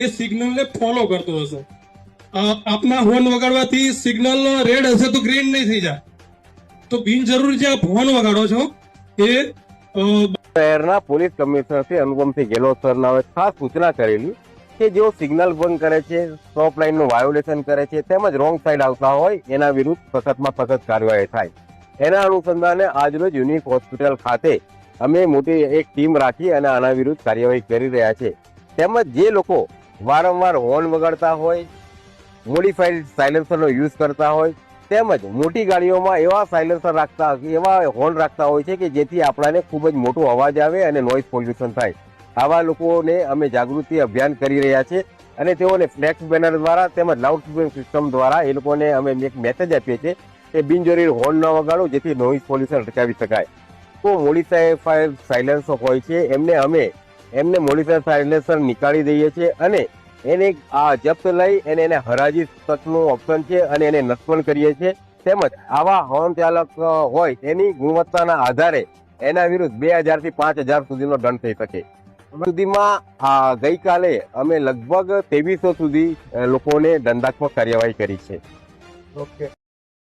એ સિગ્નલને ફોલો કરતો હશે. આપના હોર્ન વગાડવાથી સિગ્નલ રેડ હશે તો ગ્રીન નહીં થઈ જાય. તો બિનજરૂરી જે આપ હોર્ન વગાડો છો. એ શહેરના પોલીસ કમિશનર શ્રી અનુપમસિંહ ગેહલોત સરના ખાસ સૂચના કરેલી કે જેઓ સિગ્નલ ભંગ કરે છે સ્ટોપ લાઇનનું વાયોલેશન કરે છે, તેમજ રોંગ સાઈડ આવતા હોય, એના વિરુદ્ધ સખતમાં સખત કાર્યવાહી થાય. એના અનુસંધાને આજરોજ યુનિક હોસ્પિટલ ખાતે અમે મોટી એક ટીમ રાખી અને આના વિરુદ્ધ કાર્યવાહી કરી રહ્યા છે. તેમજ જે લોકો વારંવાર હોર્ન વગાડતા હોય મોડિફાઈડ સાયલેન્સરનો યુઝ કરતા હોય, તેમજ મોટી ગાડીઓમાં એવા સાયલેન્સર રાખતા, એવા હોર્ન રાખતા હોય છે કે જેથી આપણાને ખૂબ જ મોટો અવાજ આવે અને નોઇઝ પોલ્યુશન થાય. આવા લોકોને અમે જાગૃતિ અભિયાન કરી રહ્યા છે અને તેઓને ફ્લેક્સ બેનર દ્વારા તેમજ લાઉડ સિસ્ટમ દ્વારા એ લોકોને અમે એક મેસેજ આપીએ છીએ કે બિનજરૂરી હોર્ન ન વગાડો જેથી નોઇઝ પોલ્યુશન અટકાવી શકાય. તો મોડિફાઈડ સાયલેન્સર હોય છે, એમને અમે એમને મોડિફાઈડ સાયલેન્સર નીકાળી દઈએ છીએ અને એને આ જપ્ત લઈ અને એને હરાજી તકનું ઓપ્શન છે અને એને નસ્પણ કરીએ છીએ. તેમજ આવા હોર્ન ચાલક હોય એની ગુણવત્તાના આધારે એના વિરુદ્ધ બે હજારથી પાંચ હજાર સુધીનો દંડ થઈ શકે. સુધીમાં ગઈકાલે અમે લગભગ ત્રેવીસો સુધી લોકોને દંડાત્મક કાર્યવાહી કરી છે. ઓકે.